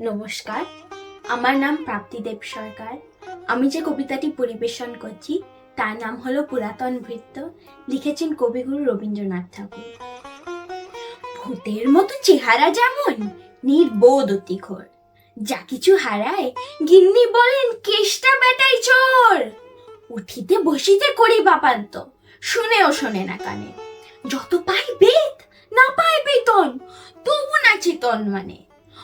নমস্কার। আমার নাম প্রাপ্তিদেব সরকার। আমি যে কবিতাটি পরিবেশন করছি, তার নাম হলো পুরাতন ভৃত্য, লিখেছেন কবিগুরু রবীন্দ্রনাথ ঠাকুর। ভূতের মতো চেহারা যেমন, নির্বোধ অতিঘর। যা কিছু হারায়, গিন্নি বলেন কেষ্টা বেটাই চোর। উঠিতে বসিতে করি বাপান্ত, শুনেও শোনে না কানে। যত পাই বেদ, না পায় বেতন, তবু না চেতন মানে।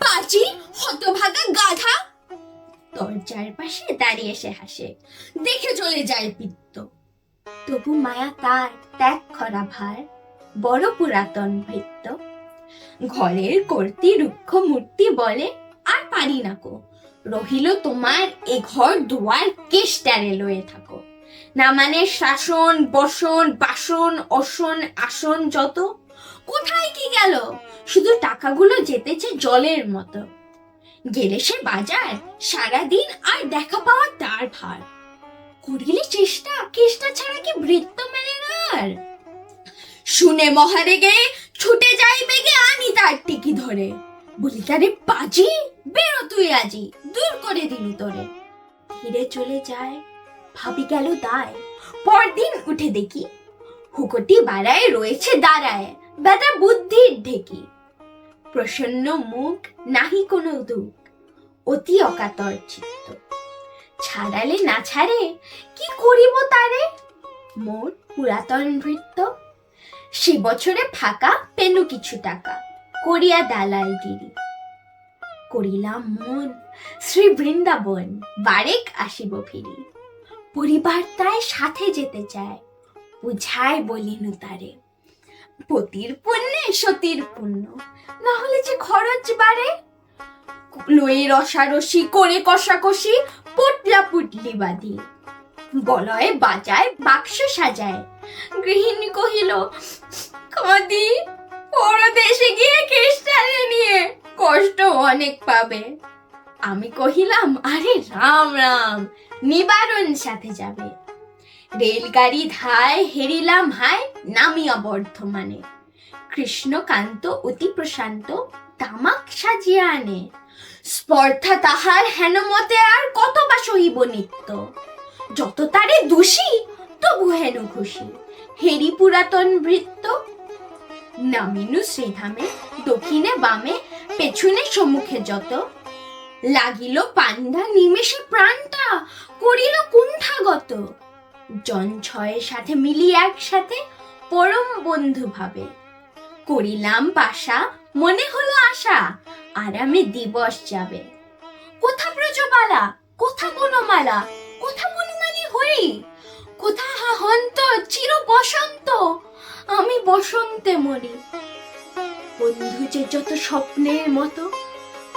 পাচি হতভাগা গাধা। দরজার পাশে দাঁড়িয়ে সে হাসে, দেখে চলে যায় পিত্ত। তবু মায়া তার ত্যাগ করা ভার, বড় পুরাতন ভৃত্য। ঘরের কর্তি রুক্ষ মূর্তি বলে আর পারি না কো। রহিল তোমার এ ঘর দুয়ার কেষ্টারে লয়ে থাকো। না মানে শাসন, বসন, বাসন, অসন, আসন যত কোথায় কি গেল? শুধু টাকাগুলো যেতেছে জলের মতো। গেলে সে বাজার, সারাদিন আর দেখা পাওয়া তার ভার। করিলে চেষ্টা, কেষ্টা ছাড়া কি বৃত্ত মেলে আর? শুনে মহারেগে, ছুটে যাই বেগে আনি তার টিকি ধরে। বলি তারে বাজি বেরো তুই আজি, দূর করে দিলু তোরে। ফিরে চলে যায়, ভাবি গেল দায়। পরদিন উঠে দেখি, হুকটি বাড়ায় রয়েছে দাঁড়ায়। বেদা বুদ্ধির ঢেকি। প্রসন্ন মুখ, নাহি কোনো দুঃখ, অতি অকাতর চিত্ত। ছাড়ালে না ছাড়ে, কি করিব তারে? মোর পুরাতন নৃত্য। সে বছরে ফাঁকা পেনু কিছু টাকা, করিয়া দালাল গিরি করিলাম মন, শ্রী বৃন্দাবন, বারেক আসিব ফিরি। পরিবার তাই সাথে যেতে চায়, বুঝায় বলিনু তারে। পতির পুণ্যে, সতীর পুণ্য। না হলে যে খরচ বাড়ে? লয়ে রসারসি করে কষাকষি, পুটলা পুটলি বাঁধি। বলয়ে বাজায়, বাক্স সাজায়। গৃহিণী কহিল, কাঁদি পরদেশে গিয়ে কেষ্টারে নিয়ে কষ্ট অনেক পাবে। আমি কহিলাম, আরে রাম রাম, নিবারণ সাথে যাবে। রেলগাড়ি ধায় হেরিলাম হায়, নামিয়া বর্ধমানে। কৃষ্ণকান্ত অতি প্রশান্ত, তামাক সাজিয়া আনে। স্পর্ধা তাহার হেনমতে আর কত বা সহিব নিত্য। যত তারে দোষী, তবু হেন খুশি হেরি পুরাতন বৃত্ত, নামিনু শ্রীধামে, দক্ষিণে বামে, পেছনে সম্মুখে যত। লাগিল পান্ডা নিমেষে প্রাণটা, করিল কুণ্ঠাগত। জন ছয়ের সাথে মিলি একসাথে পরম বন্ধু ভাবে। করিলাম বাসা, মনে হলো আশা, আরামে দিবস যাবে। কোথা ব্রজবালা, কোথা বনমালা, কোথা বনমালী হই কোথা হাহন্ত চির বসন্ত, আমি বসন্তে মরি। বন্ধু যে যত স্বপ্নের মতো,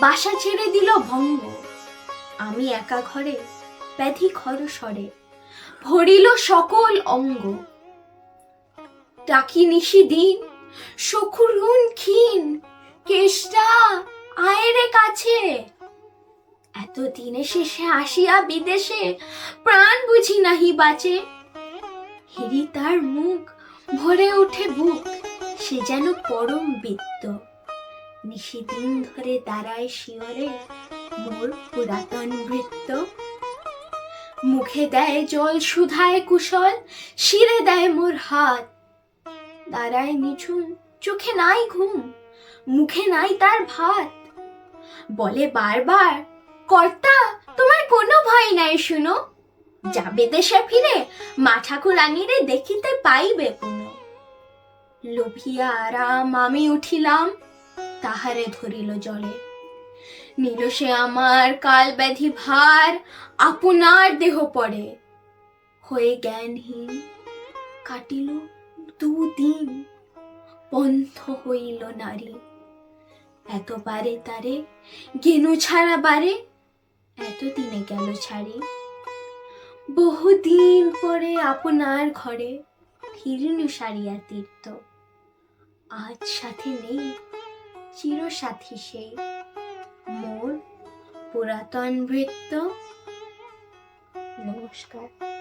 বাসা ছেড়ে দিল ভঙ্গ। আমি একা ঘরে, ব্যাধি খর সরে। ভরিল সকল অঙ্গ। ডাকি নিশি দিন সখুরুন ক্ষীণ, কেষ্টা আয়েরে কাছে। এত দিনে শেষে আসিয়া বিদেশে প্রাণ বুঝি নাহি বাঁচে। হেরি তার মুখ ভরে ওঠে বুক, সে যেন পরম বৃত্ত। নিশিদিন ধরে দাঁড়ায় শিওরে মোর পুরাতন বৃত্ত। মুখে দেয় জল, সুধায় কুশল, শিরে দেয় মোর হাত। দাঁড়ায় নিঝুম, চোখে নাই ঘুম, মুখে নাই তার ভাত। বলে বারবার, কর্তা, তোমার কোনো ভয় নাই, শুনো। যাবে দেশে ফিরে, মা ঠাকুরানীরে দেখিতে পাইবে পুনঃ লোভিয়া আরাম আমি উঠিলাম, তাহারে ধরিল জলে। নিল সে আমার কাল ব্যাধি ভার, আপনার দেহ পড়ে হয়ে জ্ঞানহীন কাটিল দুদিন পন্থ হইল নারী। এত বারে তারে গেনু ছাড়া বারে, এতদিনে গেল ছাড়ি। বহুদিন পরে আপনার ঘরে ফিরিনু সারিয়া তীর্থ। আজ সাথে নেই, চিরসাথী সেই। মোর পুরাতন ভৃত্য। নমস্কার।